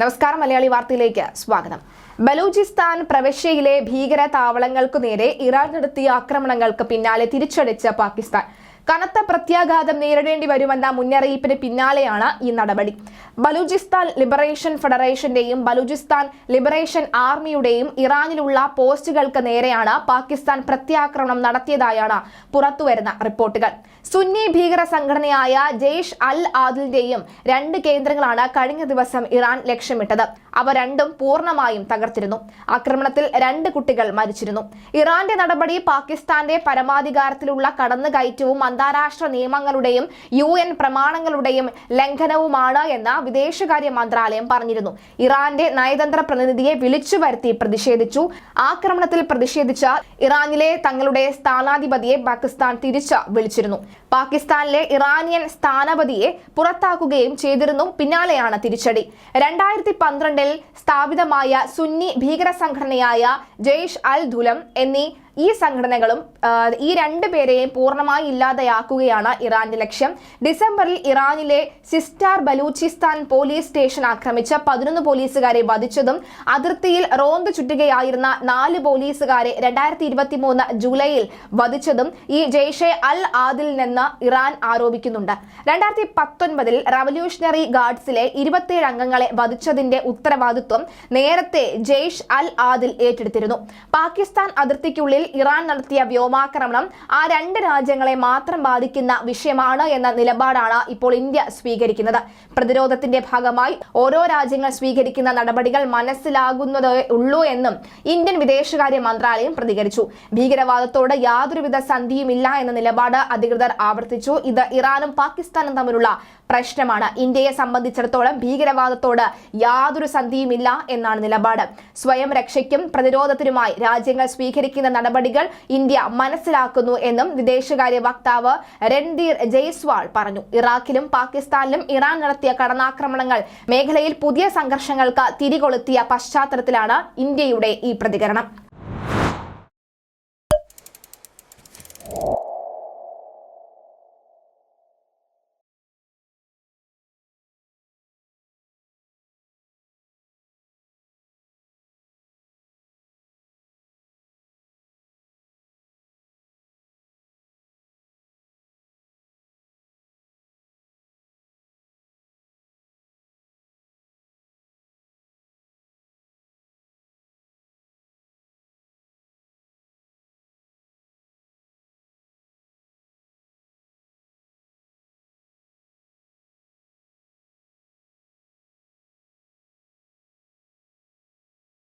നമസ്കാരം മലയാളി വാർത്തയിലേക്ക് സ്വാഗതം. ബലൂചിസ്ഥാൻ പ്രവിശ്യയിലെ ഭീകര താവളങ്ങൾക്കു നേരെ ഇറാൻ നടത്തിയ ആക്രമണങ്ങൾക്ക് പിന്നാലെ തിരിച്ചടിച്ച പാകിസ്ഥാൻ. കനത്ത പ്രത്യാഘാതം നേരിടേണ്ടി വരുമെന്ന മുന്നറിയിപ്പിന് പിന്നാലെയാണ് ഈ നടപടി. ബലൂചിസ്ഥാൻ ലിബറേഷൻ ഫെഡറേഷന്റെയും ബലൂചിസ്ഥാൻ ലിബറേഷൻ ആർമിയുടെയും ഇറാനിലുള്ള പോസ്റ്റുകൾക്ക് നേരെയാണ് പാകിസ്ഥാൻ പ്രത്യാക്രമണം നടത്തിയതായാണ് പുറത്തുവരുന്ന റിപ്പോർട്ടുകൾ. സുന്നി ഭീകര സംഘടനയായ ജെയ്ഷ് അൽ ആദിലിന്റെയും രണ്ട് കേന്ദ്രങ്ങളാണ് കഴിഞ്ഞ ദിവസം ഇറാൻ ലക്ഷ്യമിട്ടത്. അവ രണ്ടും പൂർണമായും തകർത്തിരുന്നു. ആക്രമണത്തിൽ രണ്ട് കുട്ടികൾ മരിച്ചിരുന്നു. ഇറാന്റെ നടപടി പാകിസ്ഥാന്റെ പരമാധികാരത്തിലുള്ള കടന്നുകയറ്റവും അന്താരാഷ്ട്ര നിയമങ്ങളുടെയും യു എൻ പ്രമാണങ്ങളുടെയും ലംഘനവുമാണ് എന്ന് വിദേശകാര്യ മന്ത്രാലയം പറഞ്ഞിരുന്നു. ഇറാന്റെ നയതന്ത്ര പ്രതിനിധിയെ വിളിച്ചു വരുത്തി പ്രതിഷേധിച്ചു. ആക്രമണത്തിൽ പ്രതിഷേധിച്ച ഇറാനിലെ തങ്ങളുടെ സ്ഥാനാധിപതിയെ പാകിസ്ഥാൻ തിരിച്ച് വിളിച്ചിരുന്നു. പാകിസ്ഥാനിലെ ഇറാനിയൻ സ്ഥാനപതിയെ പുറത്താക്കുകയും ചെയ്തിരുന്നു. പിന്നാലെയാണ് തിരിച്ചടി. രണ്ടായിരത്തി പന്ത്രണ്ടിൽ സ്ഥാപിതമായ സുന്നി ഭീകര സംഘടനയായ ജെയ്ഷ് അൽ ദുലം എന്നീ ഈ സംഘടനകളും ഈ രണ്ടു പേരെയും പൂർണമായി ഇല്ലാതെയാക്കുകയാണ് ഇറാന്റെ ലക്ഷ്യം. ഡിസംബറിൽ ഇറാനിലെ സിസ്റ്റാർ ബലൂചിസ്ഥാൻ പോലീസ് സ്റ്റേഷൻ ആക്രമിച്ച പതിനൊന്ന് പോലീസുകാരെ വധിച്ചതും അതിർത്തിയിൽ റോന്ത് ചുറ്റുകയായിരുന്ന നാല് പോലീസുകാരെ രണ്ടായിരത്തി ഇരുപത്തി മൂന്ന് ജൂലൈയിൽ വധിച്ചതും ഈ ജെയ്ഷെ അൽ ആദിൽ നിന്ന് ഇറാൻ ആരോപിക്കുന്നുണ്ട്. രണ്ടായിരത്തി പത്തൊൻപതിൽ റവല്യൂഷണറി ഗാർഡ്സിലെ ഇരുപത്തിയേഴ് അംഗങ്ങളെ വധിച്ചതിന്റെ ഉത്തരവാദിത്വം നേരത്തെ ജെയ്ഷ് അൽ ആദിൽ ഏറ്റെടുത്തിരുന്നു. പാകിസ്ഥാൻ അതിർത്തിക്കുള്ളിൽ ഇറാൻ നടത്തിയ വ്യോമാക്രമണം ആ രണ്ട് രാജ്യങ്ങളെ മാത്രം ബാധിക്കുന്ന വിഷയമാണ് എന്ന നിലപാടാണ് ഇപ്പോൾ ഇന്ത്യ സ്വീകരിക്കുന്നത്. പ്രതിരോധത്തിന്റെ ഭാഗമായി ഓരോ രാജ്യങ്ങൾ സ്വീകരിക്കുന്ന നടപടികൾ മനസ്സിലാകുന്നതേ ഉള്ളൂ എന്നും ഇന്ത്യൻ വിദേശകാര്യ മന്ത്രാലയം പ്രതികരിച്ചു. ഭീകരവാദത്തോട് യാതൊരുവിധ സന്ധിയുമില്ല എന്ന നിലപാട് അധികൃതർ ആവർത്തിച്ചു. ഇത് ഇറാനും പാകിസ്ഥാനും തമ്മിലുള്ള പ്രശ്നമാണ്. ഇന്ത്യയെ സംബന്ധിച്ചിടത്തോളം ഭീകരവാദത്തോട് യാതൊരു സന്ധിയുമില്ല എന്നാണ് നിലപാട്. സ്വയം രക്ഷയ്ക്കും പ്രതിരോധത്തിനുമായി രാജ്യങ്ങൾ സ്വീകരിക്കുന്ന നടപടികൾ ഇന്ത്യ മനസ്സിലാക്കുന്നു എന്നും വിദേശകാര്യ വക്താവ് രൺധീർ ജയ്സ്വാൾ പറഞ്ഞു. ഇറാഖിലും പാകിസ്ഥാനിലും ഇറാൻ നടത്തിയ കടന്നാക്രമണങ്ങൾ മേഖലയിൽ പുതിയ സംഘർഷങ്ങൾക്ക് തിരികൊളുത്തിയ പശ്ചാത്തലത്തിലാണ് ഇന്ത്യയുടെ ഈ പ്രതികരണം.